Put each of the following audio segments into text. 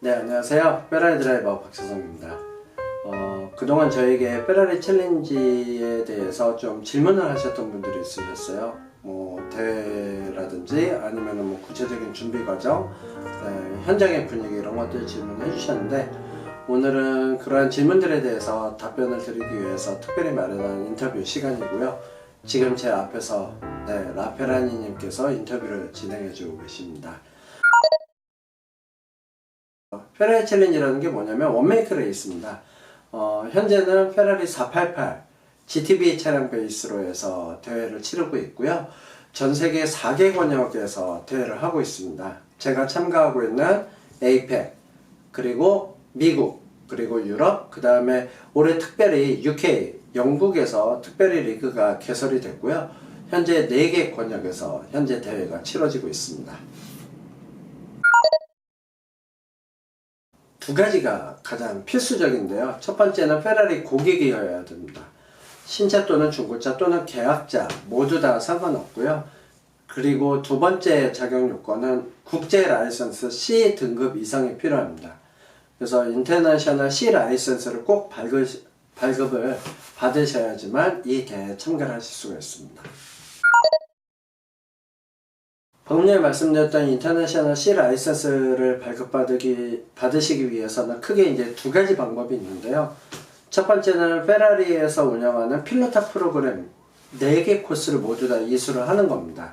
네, 안녕하세요. 페라리 드라이버 박재성입니다. 어, 그동안 저에게 페라리 챌린지에 대해서 좀 질문을 하셨던 분들이 있으셨어요. 뭐, 대회라든지 아니면 뭐 구체적인 준비 과정, 네, 현장의 분위기 이런 것들 질문해 주셨는데, 오늘은 그러한 질문들에 대해서 답변을 드리기 위해서 특별히 마련한 인터뷰 시간이고요. 지금 제 앞에서 네, 라페라니 님께서 인터뷰를 진행해 주고 계십니다. 페라리 챌린지라는 게 뭐냐면 원메이크 레이스입니다. 어, 현재는 페라리 488 GTB 차량 베이스로 해서 대회를 치르고 있고요. 전 세계 4개 권역에서 대회를 하고 있습니다. 제가 참가하고 있는 APEC 그리고 미국 그리고 유럽 그 다음에 올해 특별히 UK 영국에서 특별히 리그가 개설이 됐고요. 현재 4개 권역에서 현재 대회가 치러지고 있습니다. 두 가지가 가장 필수적인데요. 첫 번째는 페라리 고객이어야 됩니다. 신차 또는 중고차 또는 계약자 모두 다 상관없고요. 그리고 두 번째 자격 요건은 국제 라이선스 C 등급 이상이 필요합니다. 그래서 인터내셔널 C 라이선스를 꼭 발급, 발급을 받으셔야지만 이 대회에 참가를 하실 수가 있습니다. 전에 말씀드렸던 인터내셔널 C 라이선스를 발급받기 받으시기 위해서는 크게 이제 두 가지 방법이 있는데요. 첫 번째는 페라리에서 운영하는 필로타 프로그램 4개 코스를 모두 다 이수를 하는 겁니다.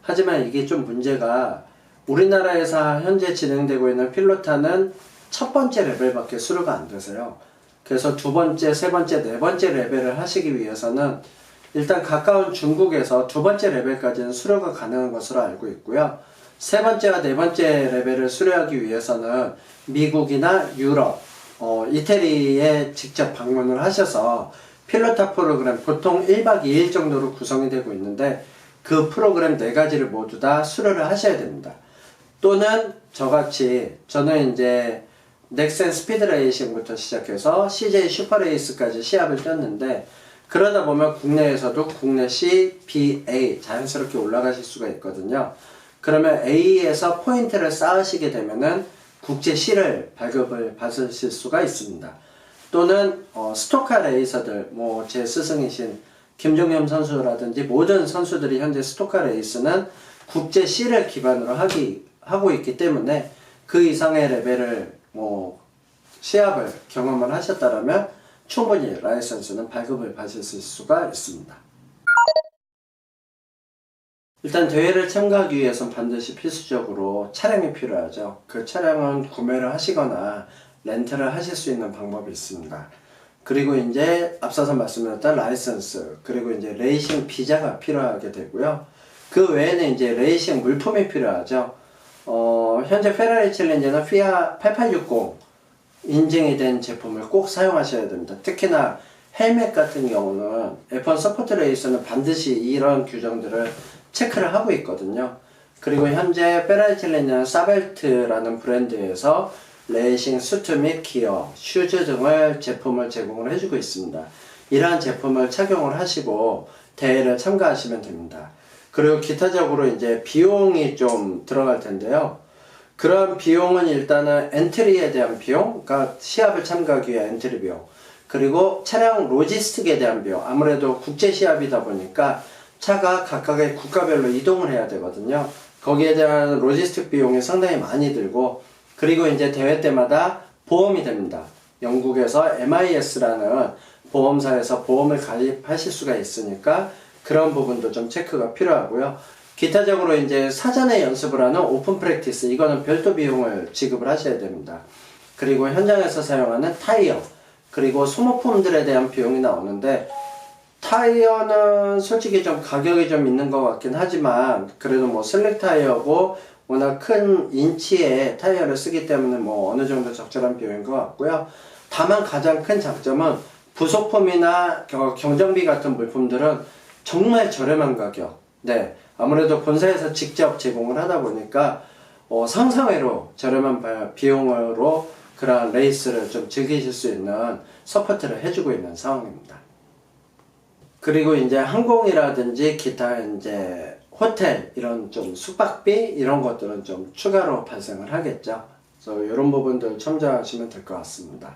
하지만 이게 좀 문제가 우리나라에서 현재 진행되고 있는 필로타는 첫 번째 레벨밖에 수료가 안 되세요. 그래서 두 번째, 세 번째, 네 번째 레벨을 하시기 위해서는 일단 가까운 중국에서 두 번째 레벨까지는 수료가 가능한 것으로 알고 있고요. 세 번째와 네 번째 레벨을 수료하기 위해서는 미국이나 유럽, 어, 이태리에 직접 방문을 하셔서 필로타 프로그램 보통 1박 2일 정도로 구성이 되고 있는데 그 프로그램 네 가지를 모두 다 수료를 하셔야 됩니다. 또는 저같이 저는 이제 넥센 스피드 레이싱부터 시작해서 CJ 슈퍼 레이스까지 시합을 뛰었는데 그러다 보면 국내에서도 국내 C, B, A 자연스럽게 올라가실 수가 있거든요. 그러면 A에서 포인트를 쌓으시게 되면은 국제 C를 발급을 받으실 수가 있습니다. 또는 어, 스토카 레이서들 뭐 제 스승이신 김종겸 선수라든지 모든 선수들이 현재 스토카 레이스는 국제 C를 기반으로 하기 하고 있기 때문에 그 이상의 레벨을 뭐 시합을 경험을 하셨다라면 충분히 라이선스는 발급을 받으실 수가 있습니다. 일단 대회를 참가하기 위해서는 반드시 필수적으로 차량이 필요하죠. 그 차량은 구매를 하시거나 렌트를 하실 수 있는 방법이 있습니다. 그리고 이제 앞서서 말씀드렸던 라이선스, 그리고 이제 레이싱 비자가 필요하게 되고요. 그 외에는 이제 레이싱 물품이 필요하죠. 어, 현재 페라리 챌린저는 피아 8860 인증이 된 제품을 꼭 사용하셔야 됩니다. 특히나 헬멧 같은 경우는 F1 서포트 레이스는 반드시 이런 규정들을 체크를 하고 있거든요. 그리고 현재 챌린저는 사벨트라는 브랜드에서 레이싱 수트 및 기어, 슈즈 등을 제품을 제공을 해주고 있습니다. 이러한 제품을 착용을 하시고 대회를 참가하시면 됩니다. 그리고 기타적으로 이제 비용이 좀 들어갈 텐데요. 그런 비용은 일단은 엔트리에 대한 비용, 그러니까 시합을 참가하기 위한 엔트리 비용, 그리고 차량 로지스틱에 대한 비용, 아무래도 국제 시합이다 보니까 차가 각각의 국가별로 이동을 해야 되거든요. 거기에 대한 로지스틱 비용이 상당히 많이 들고, 그리고 이제 대회 때마다 보험이 됩니다. 영국에서 MIS라는 보험사에서 보험을 가입하실 수가 있으니까 그런 부분도 좀 체크가 필요하고요. 기타적으로 이제 사전에 연습을 하는 오픈 프랙티스 이거는 별도 비용을 지급을 하셔야 됩니다. 그리고 현장에서 사용하는 타이어 그리고 소모품들에 대한 비용이 나오는데 타이어는 솔직히 좀 가격이 좀 있는 것 같긴 하지만 그래도 뭐 슬릭 타이어고 워낙 큰 인치의 타이어를 쓰기 때문에 뭐 어느 정도 적절한 비용인 것 같고요. 다만 가장 큰 장점은 부속품이나 경- 경정비 같은 물품들은 정말 저렴한 가격. 네. 아무래도 본사에서 직접 제공을 하다 보니까 어, 상상외로 저렴한 바- 비용으로 그런 레이스를 좀 즐기실 수 있는 서포트를 해주고 있는 상황입니다. 그리고 이제 항공이라든지 기타 이제 호텔 이런 좀 숙박비 이런 것들은 좀 추가로 발생을 하겠죠. 그래서 이런 부분들 참조하시면 될 것 같습니다.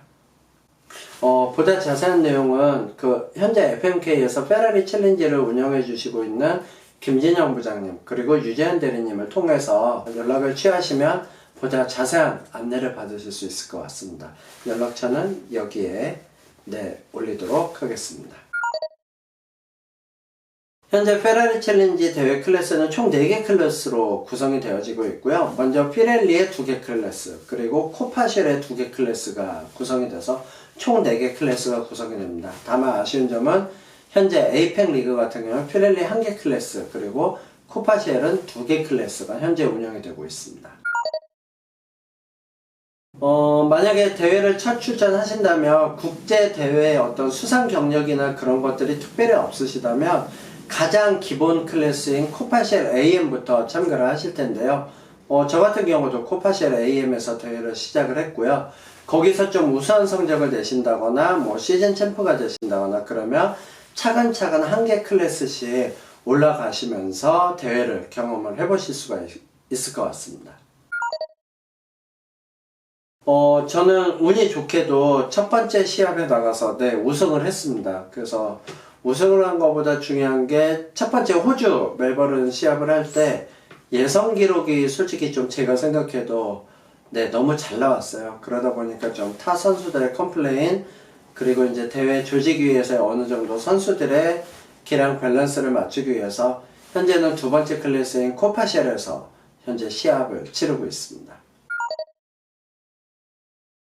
어, 보다 자세한 내용은 그 현재 FMK에서 페라리 챌린지를 운영해 주시고 있는 김진영 부장님 그리고 유재현 대리님을 통해서 연락을 취하시면 보다 자세한 안내를 받으실 수 있을 것 같습니다. 연락처는 여기에 네, 올리도록 하겠습니다. 현재 페라리 챌린지 대회 클래스는 총 4개 클래스로 구성이 되어지고 있고요. 먼저 피렐리의 2개 클래스, 그리고 코파쉘의 2개 클래스가 구성이 돼서 총 4개 클래스가 구성이 됩니다. 다만 아쉬운 점은 현재 에이펙 리그 같은 경우는 피렐리 1개 클래스, 그리고 코파쉘은 2개 클래스가 현재 운영이 되고 있습니다. 어, 만약에 대회를 첫 출전하신다면 국제 대회의 어떤 수상 경력이나 그런 것들이 특별히 없으시다면 가장 기본 클래스인 코파쉘 AM부터 참가를 하실 텐데요. 어, 저 같은 경우도 코파쉘 AM에서 대회를 시작을 했고요. 거기서 좀 우수한 성적을 내신다거나 뭐 시즌 챔프가 되신다거나 그러면 차근차근 한 개 클래스씩 올라가시면서 대회를 경험을 해보실 수가 있, 있을 것 같습니다. 어, 저는 운이 좋게도 첫 번째 시합에 나가서 네, 우승을 했습니다. 그래서 우승을 한 것보다 중요한 게 첫 번째 호주 멜버른 시합을 할 때 예선 기록이 솔직히 좀 제가 생각해도 네, 너무 잘 나왔어요. 그러다 보니까 좀 타 선수들의 컴플레인 그리고 이제 대회 조직위에서 어느 정도 선수들의 기량 밸런스를 맞추기 위해서 현재는 두 번째 클래스인 코파쉘에서 현재 시합을 치르고 있습니다.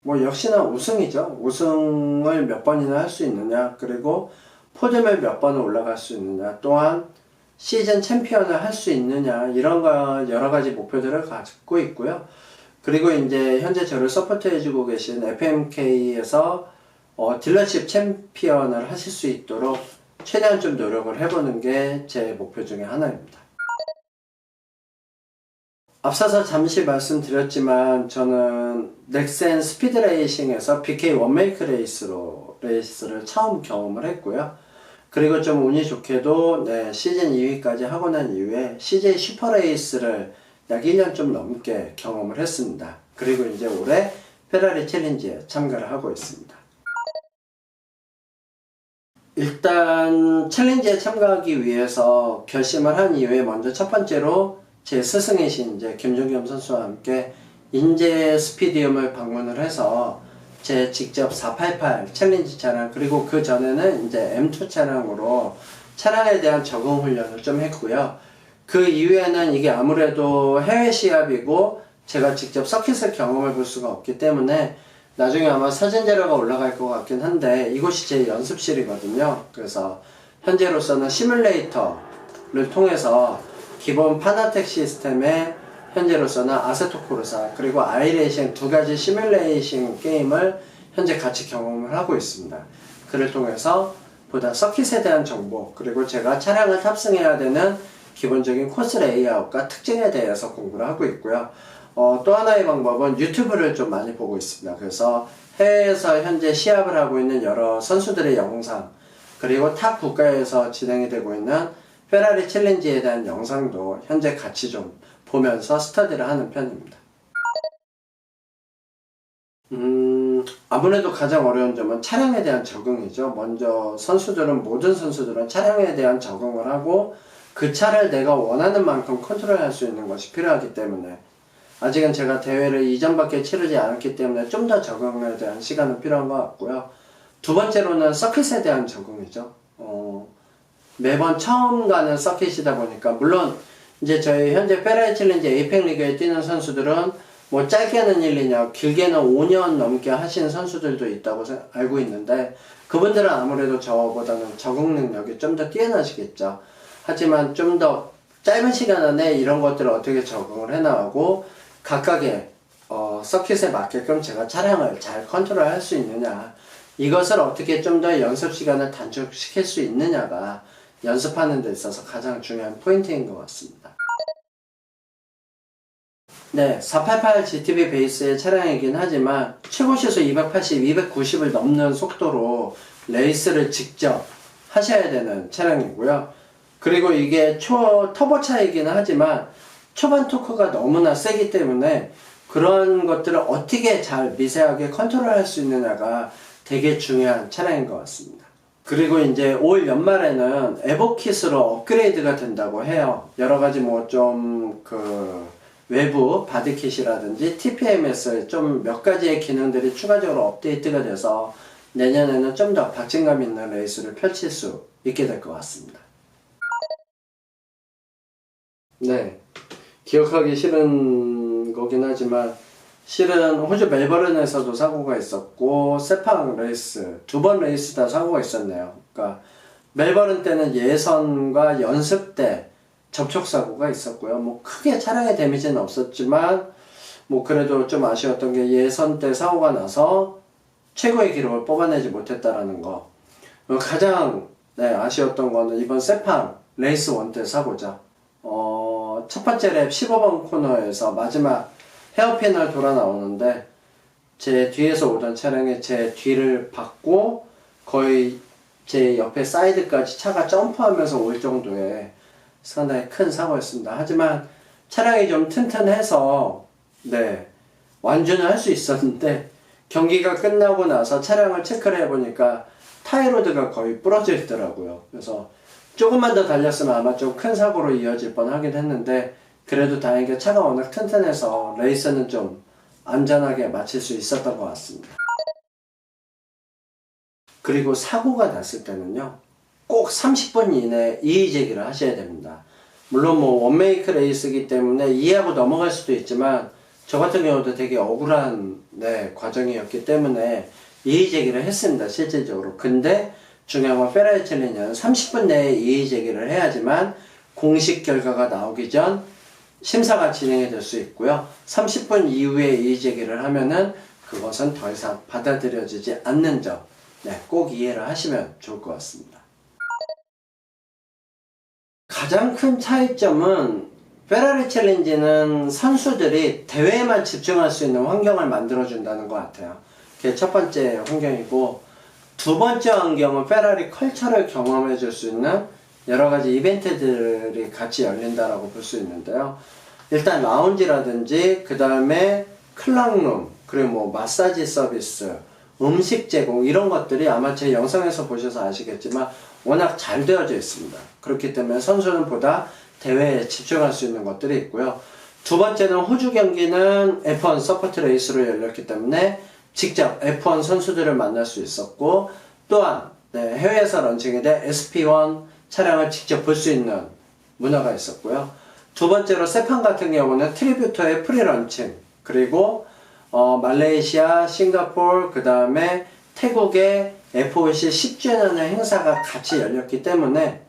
뭐 역시나 우승이죠. 우승을 몇 번이나 할 수 있느냐, 그리고 포디움에 몇 번을 올라갈 수 있느냐, 또한 시즌 챔피언을 할 수 있느냐, 이런 거 여러 가지 목표들을 갖고 있고요. 그리고 이제 현재 저를 서포트해주고 계신 FMK에서 어, 딜러십 챔피언을 하실 수 있도록 최대한 좀 노력을 해보는 게 제 목표 중에 하나입니다. 앞서서 잠시 말씀드렸지만 저는 넥센 스피드 레이싱에서 BK 원메이크 레이스로 레이스를 처음 경험을 했고요. 그리고 좀 운이 좋게도 네, 시즌 2위까지 하고 난 이후에 CJ 슈퍼 레이스를 약 1년 좀 넘게 경험을 했습니다. 그리고 이제 올해 페라리 챌린지에 참가를 하고 있습니다. 일단 챌린지에 참가하기 위해서 결심을 한 이후에 먼저 첫 번째로 제 스승이신 이제 김종겸 선수와 함께 인제 스피디움을 방문을 해서 제 직접 488 챌린지 차량 그리고 그 전에는 이제 M2 차량으로 차량에 대한 적응 훈련을 좀 했고요. 그 이후에는 이게 아무래도 해외 시합이고 제가 직접 서킷을 경험해 볼 수가 없기 때문에 나중에 아마 사진 자료가 올라갈 것 같긴 한데 이곳이 제 연습실이거든요. 그래서 현재로서는 시뮬레이터를 통해서 기본 파나텍 시스템의 현재로서는 아세토코르사 그리고 아이레이싱 두 가지 시뮬레이션 게임을 현재 같이 경험을 하고 있습니다. 그를 통해서 보다 서킷에 대한 정보 그리고 제가 차량을 탑승해야 되는 기본적인 코스 레이아웃과 특징에 대해서 공부를 하고 있고요. 어, 또 하나의 방법은 유튜브를 좀 많이 보고 있습니다. 그래서 해외에서 현재 시합을 하고 있는 여러 선수들의 영상 그리고 타 국가에서 진행이 되고 있는 페라리 챌린지에 대한 영상도 현재 같이 좀 보면서 스터디를 하는 편입니다. 음, 아무래도 가장 어려운 점은 차량에 대한 적응이죠. 먼저 선수들은, 모든 선수들은 차량에 대한 적응을 하고 그 차를 내가 원하는 만큼 컨트롤할 수 있는 것이 필요하기 때문에 아직은 제가 대회를 이전밖에 치르지 않았기 때문에 좀 더 적응에 대한 시간은 필요한 것 같고요. 두 번째로는 서킷에 대한 적응이죠. 어, 매번 처음 가는 서킷이다 보니까 물론 이제 저희 현재 페라리 챌린지 에이펙 리그에 뛰는 선수들은 뭐 짧게는 1, 2년, 길게는 5년 넘게 하신 선수들도 있다고 생- 알고 있는데 그분들은 아무래도 저보다는 적응 능력이 좀 더 뛰어나시겠죠. 하지만 좀 더 짧은 시간 안에 이런 것들을 어떻게 적응을 해나가고 각각의 어, 서킷에 맞게끔 제가 차량을 잘 컨트롤 할 수 있느냐 이것을 어떻게 좀 더 연습 시간을 단축시킬 수 있느냐가 연습하는 데 있어서 가장 중요한 포인트인 것 같습니다. 네, 488 GTB 베이스의 차량이긴 하지만 최고 시속 280, 290을 넘는 속도로 레이스를 직접 하셔야 되는 차량이고요. 그리고 이게 초 터보 차이긴 하지만 초반 토크가 너무나 세기 때문에 그런 것들을 어떻게 잘 미세하게 컨트롤할 수 있느냐가 되게 중요한 차량인 것 같습니다. 그리고 이제 올 연말에는 에보킷으로 업그레이드가 된다고 해요. 여러 가지 뭐 좀 그 외부 바디킷이라든지 TPMS 좀 몇 가지의 기능들이 추가적으로 업데이트가 돼서 내년에는 좀 더 박진감 있는 레이스를 펼칠 수 있게 될 것 같습니다. 네. 기억하기 싫은 거긴 하지만 실은 호주 멜버른에서도 사고가 있었고 세팡 레이스 두 번 레이스 다 사고가 있었네요. 그러니까 멜버른 때는 예선과 연습 때 접촉 사고가 있었고요. 뭐 크게 차량에 데미지는 없었지만 뭐 그래도 좀 아쉬웠던 게 예선 때 사고가 나서 최고의 기록을 뽑아내지 못했다라는 거. 어, 가장 네, 아쉬웠던 거는 이번 세팡 레이스 원 때 사고죠. 어, 첫 번째 랩 15번 코너에서 마지막 헤어핀을 돌아 나오는데 제 뒤에서 오던 차량이 제 뒤를 받고 거의 제 옆에 사이드까지 차가 점프하면서 올 정도의 상당히 큰 사고였습니다. 하지만 차량이 좀 튼튼해서 네 완주는 할 수 있었는데 경기가 끝나고 나서 차량을 체크를 해보니까 타이로드가 거의 부러져 있더라고요. 그래서 조금만 더 달렸으면 아마 좀 큰 사고로 이어질 뻔 하긴 했는데 그래도 다행히 차가 워낙 튼튼해서 레이스는 좀 안전하게 마칠 수 있었던 것 같습니다. 그리고 사고가 났을 때는요, 꼭 30분 이내에 이의 제기를 하셔야 됩니다. 물론 뭐 원메이크 레이스이기 때문에 이해하고 넘어갈 수도 있지만 저 같은 경우도 되게 억울한 네, 과정이었기 때문에 이의 제기를 했습니다. 실질적으로. 근데 중요한 건 페라리 챌린저는 30분 내에 이의 제기를 해야지만 공식 결과가 나오기 전 심사가 진행이 될 수 있고요. 30분 이후에 이의 제기를 하면은 그것은 더 이상 받아들여지지 않는 점, 네, 꼭 이해를 하시면 좋을 것 같습니다. 가장 큰 차이점은 페라리 챌린지는 선수들이 대회에만 집중할 수 있는 환경을 만들어준다는 것 같아요. 그게 첫 번째 환경이고, 두 번째 환경은 페라리 컬처를 경험해 줄 수 있는 여러 가지 이벤트들이 같이 열린다라고 볼 수 있는데요. 일단 라운지라든지 그 다음에 클락룸 그리고 뭐 마사지 서비스 음식 제공 이런 것들이 아마 제 영상에서 보셔서 아시겠지만 워낙 잘 되어져 있습니다. 그렇기 때문에 선수는 보다 대회에 집중할 수 있는 것들이 있고요. 두 번째는 호주 경기는 F1 서포트 레이스로 열렸기 때문에 직접 F1 선수들을 만날 수 있었고 또한 네, 해외에서 런칭이 된 SP1 차량을 직접 볼 수 있는 문화가 있었고요. 두 번째로 세판 같은 경우는 트리뷰터의 프리런칭 그리고 어, 말레이시아, 싱가포르 그 다음에 태국의 FOC 10주년의 행사가 같이 열렸기 때문에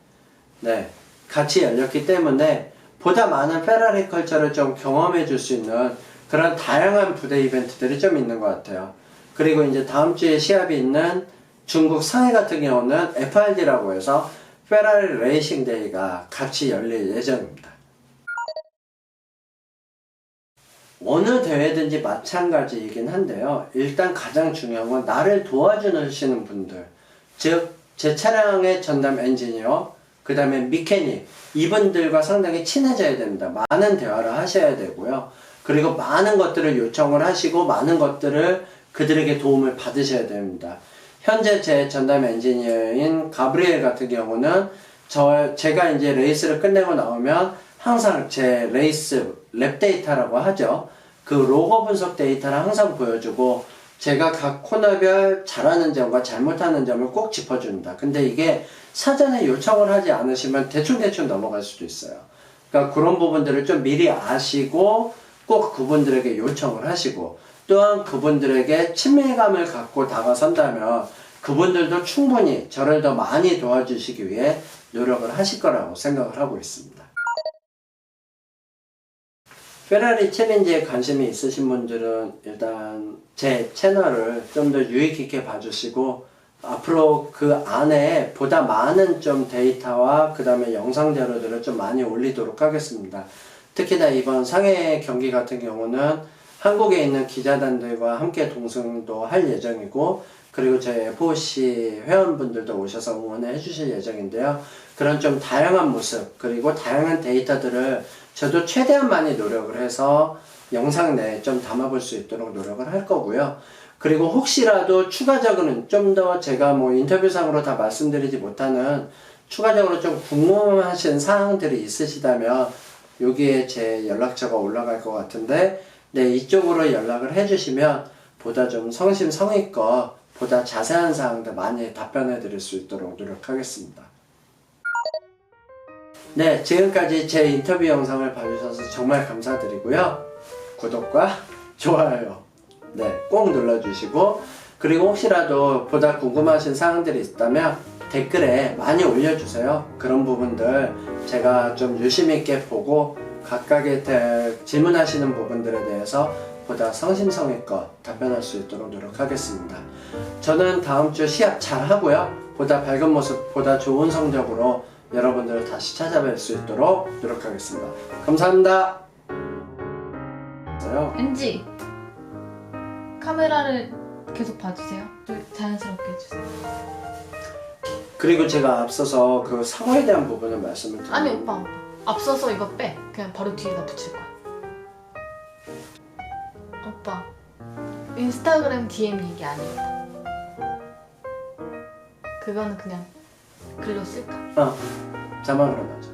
네 같이 열렸기 때문에 보다 많은 페라리 컬처를 좀 경험해 줄 수 있는 그런 다양한 부대 이벤트들이 좀 있는 것 같아요. 그리고 이제 다음 주에 시합이 있는 중국 상해 같은 경우는 FRD라고 해서 페라리 레이싱 데이가 같이 열릴 예정입니다. 어느 대회든지 마찬가지이긴 한데요. 일단 가장 중요한 건 나를 도와주시는 분들, 즉, 제 차량의 전담 엔지니어, 그 다음에 미케닉, 이분들과 상당히 친해져야 됩니다. 많은 대화를 하셔야 되고요. 그리고 많은 것들을 요청을 하시고, 많은 것들을 그들에게 도움을 받으셔야 됩니다. 현재 제 전담 엔지니어인 가브리엘 같은 경우는 저, 제가 이제 레이스를 끝내고 나오면 항상 제 레이스 랩 데이터라고 하죠. 그 로고 분석 데이터를 항상 보여주고 제가 각 코너별 잘하는 점과 잘못하는 점을 꼭 짚어줍니다. 근데 이게 사전에 요청을 하지 않으시면 대충대충 넘어갈 수도 있어요. 그러니까 그런 부분들을 좀 미리 아시고 꼭 그분들에게 요청을 하시고 또한 그분들에게 친밀감을 갖고 다가선다면 그분들도 충분히 저를 더 많이 도와주시기 위해 노력을 하실 거라고 생각을 하고 있습니다. 페라리 챌린지에 관심이 있으신 분들은 일단 제 채널을 좀 더 유익 있게 봐주시고 앞으로 그 안에 보다 많은 좀 데이터와 그 다음에 영상 자료들을 좀 많이 올리도록 하겠습니다. 특히나 이번 상해 경기 같은 경우는 한국에 있는 기자단들과 함께 동승도 할 예정이고 그리고 저희 FOC 회원분들도 오셔서 응원해 주실 예정인데요. 그런 좀 다양한 모습 그리고 다양한 데이터들을 저도 최대한 많이 노력을 해서 영상 내에 좀 담아볼 수 있도록 노력을 할 거고요. 그리고 혹시라도 추가적으로는 좀더 제가 뭐 인터뷰상으로 다 말씀드리지 못하는 추가적으로 좀 궁금하신 사항들이 있으시다면 여기에 제 연락처가 올라갈 것 같은데 네 이쪽으로 연락을 해주시면 보다 좀 성심성의껏 보다 자세한 사항들 많이 답변해 드릴 수 있도록 노력하겠습니다. 네, 지금까지 제 인터뷰 영상을 봐주셔서 정말 감사드리고요. 구독과 좋아요, 네, 꼭 눌러주시고, 그리고 혹시라도 보다 궁금하신 사항들이 있다면 댓글에 많이 올려주세요. 그런 부분들 제가 좀 유심 있게 보고 각각의 대- 질문하시는 부분들에 대해서 보다 성심성의껏 답변할 수 있도록 노력하겠습니다. 저는 다음 주 시합 잘 하고요. 보다 밝은 모습, 보다 좋은 성적으로 여러분들을 다시 찾아뵐 수 있도록 노력하겠습니다. 감사합니다. NG 카메라를 계속 봐주세요. 좀 자연스럽게 해주세요. 그리고 제가 앞서서 그 상호에 대한 부분을 말씀을 드리고 아니 오빠 오빠 앞서서 이거 빼. 그냥 바로 뒤에다 붙일 거야. 오빠 인스타그램 DM 얘기 아니에요. 그거는 그냥 글로 쓸까? 어, 자막으로 나죠.